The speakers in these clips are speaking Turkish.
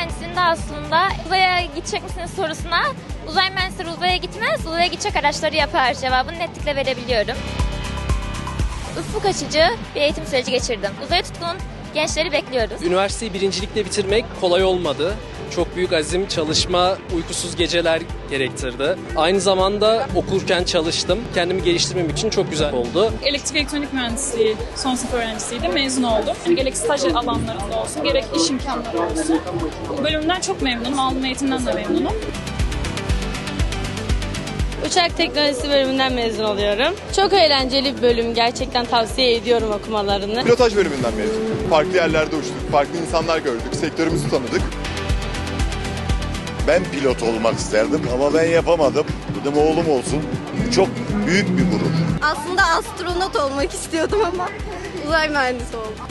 mühendisliğinde aslında uzaya gidecek misiniz sorusuna uzay mühendisleri uzaya gitmez, uzaya gidecek araçları yapar cevabını netlikle verebiliyorum. Ufuk açıcı bir eğitim süreci geçirdim. Uzaya tutkun gençleri bekliyoruz. Üniversiteyi birincilikle bitirmek kolay olmadı. Çok büyük azim, çalışma, uykusuz geceler gerektirdi. Aynı zamanda okurken çalıştım. Kendimi geliştirmem için çok güzel oldu. Elektrik elektronik mühendisliği son sınıf öğrencisiydim. Mezun oldum. Yani gerek staj alanlarında olsun, gerek iş imkanları olsun. Bu bölümden çok memnunum. Aldığım eğitimden de memnunum. Uçak teknolojisi bölümünden mezun oluyorum. Çok eğlenceli bir bölüm. Gerçekten tavsiye ediyorum okumalarını. Pilotaj bölümünden mezunum. Farklı yerlerde uçtuk, farklı insanlar gördük, sektörümüzü tanıdık. Ben pilot olmak isterdim ama ben yapamadım. Dedim oğlum olsun. Bu çok büyük bir gurur. Aslında astronot olmak istiyordum ama uzay mühendisi oldum.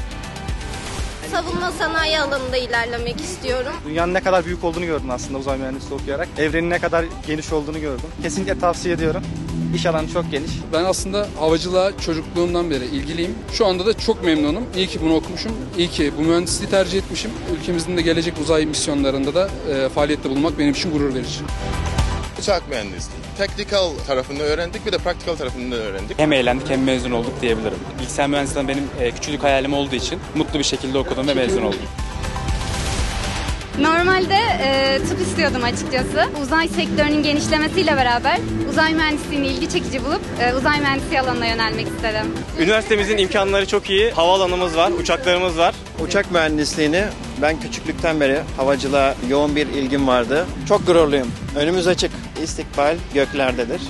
Savunma sanayi alanında ilerlemek istiyorum. Dünyanın ne kadar büyük olduğunu gördüm aslında uzay mühendisliği okuyarak. Evrenin ne kadar geniş olduğunu gördüm. Kesinlikle tavsiye ediyorum. İş alanı çok geniş. Ben aslında havacılığa çocukluğumdan beri ilgiliyim. Şu anda da çok memnunum. İyi ki bunu okumuşum. İyi ki bu mühendisliği tercih etmişim. Ülkemizin de gelecek uzay misyonlarında da e, faaliyette bulunmak benim için gurur verici. Uçak mühendisliği. Technical tarafını öğrendik bir de practical tarafını da öğrendik. Hem eğlendik hem mezun olduk diyebilirim. Bilgisayar mühendisliğinden benim e, küçüklük hayalim olduğu için mutlu bir şekilde okudum ve mezun oldum. Normalde e, tıp istiyordum açıkçası. Uzay sektörünün genişlemesiyle beraber uzay mühendisliğini ilgi çekici bulup e, uzay mühendisliği alanına yönelmek istedim. Üniversitemizin imkanları çok iyi. Havaalanımız var, uçaklarımız var. Uçak mühendisliğini ben küçüklükten beri havacılığa yoğun bir ilgim vardı. Çok gururluyum. Önümüz açık. İstikbal göklerdedir.